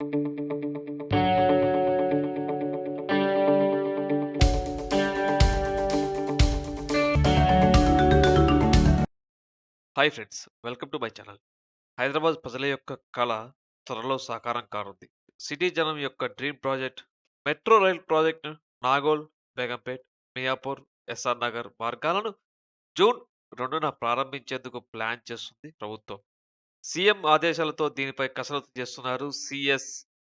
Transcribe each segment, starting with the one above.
Hi friends welcome to my channel Hyderabad ప్రజల యొక్క కళ త్వరలో సాకారం కానుంది. సిటీ జనం యొక్క dream project metro rail project Nagole Begumpet Miyapur SR Nagar మార్గాలను జూన్ రెండున ప్రారంభించేందుకు ప్లాన్ చేస్తుంది ప్రభుత్వం. సీఎం ఆదేశాలతో దీనిపై కసరత్తు చేస్తున్నారు సిఎస్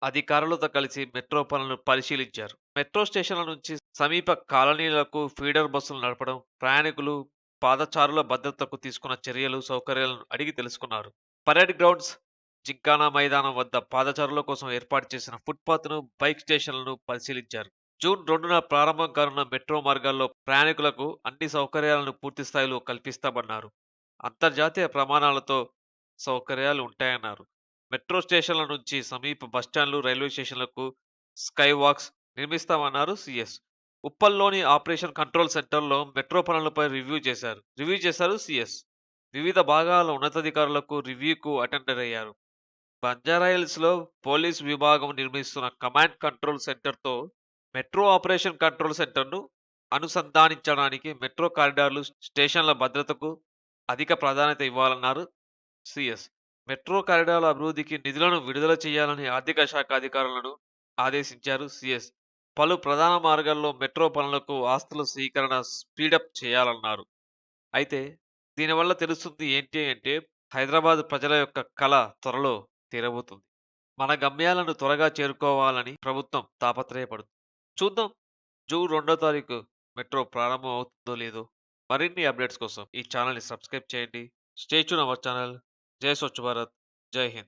అధికారులతో కలిసి మెట్రో పనులను పరిశీలించారు. మెట్రో స్టేషన్ల నుంచి సమీప కాలనీలకు ఫీడర్ బస్సులు నడపడం ప్రయాణికులు పాదచారుల భద్రతకు తీసుకున్న చర్యలు సౌకర్యాలను అడిగి తెలుసుకున్నారు. పరేడ్ గ్రౌండ్స్ జింకానా మైదానం వద్ద పాదచారుల కోసం ఏర్పాటు చేసిన ఫుట్పాత్ను బైక్ స్టేషన్లను పరిశీలించారు. జూన్ రెండున ప్రారంభం కానున్న మెట్రో మార్గాల్లో ప్రయాణికులకు అన్ని సౌకర్యాలను పూర్తి స్థాయిలో కల్పిస్తామన్నారు. అంతర్జాతీయ ప్రమాణాలతో సౌకర్యాలు ఉంటాయన్నారు. మెట్రో స్టేషన్ల నుంచి సమీప బస్టాండ్లు రైల్వే స్టేషన్లకు స్కై వాక్స్ నిర్మిస్తామన్నారు సిఎస్. ఉప్పల్లోని ఆపరేషన్ కంట్రోల్ సెంటర్లో మెట్రో పనులపై రివ్యూ చేశారు. రివ్యూ చేశారు సిఎస్. వివిధ భాగాల ఉన్నతాధికారులకు రివ్యూకు అటెండర్ అయ్యారు. బంజారాయిల్స్లో పోలీస్ విభాగం నిర్మిస్తున్న కమాండ్ కంట్రోల్ సెంటర్తో మెట్రో ఆపరేషన్ కంట్రోల్ సెంటర్ను అనుసంధానించడానికి మెట్రో కారిడార్లు స్టేషన్ల భద్రతకు అధిక ప్రాధాన్యత ఇవ్వాలన్నారు సిఎస్. మెట్రో కారిడార్ల అభివృద్ధికి నిధులను విడుదల చేయాలని ఆర్థిక శాఖ అధికారులను ఆదేశించారు సిఎస్. పలు ప్రధాన మార్గాల్లో మెట్రో పనులకు ఆస్తుల స్వీకరణ స్పీడప్ చేయాలన్నారు. అయితే దీనివల్ల తెలుస్తుంది ఏంటి అంటే హైదరాబాద్ ప్రజల యొక్క కళ త్వరలో తీరబోతుంది. మన గమ్యాలను త్వరగా చేరుకోవాలని ప్రభుత్వం తాపత్రయపడుతుంది చూద్దాం జూన్ రెండో తారీఖు మెట్రో ప్రారంభం అవుతుందో లేదో. మరిన్ని అప్డేట్స్ కోసం ఈ ఛానల్ని సబ్స్క్రైబ్ చేయండి. Stay tuned our channel. जय स्वच्छ भारत जय हिंद।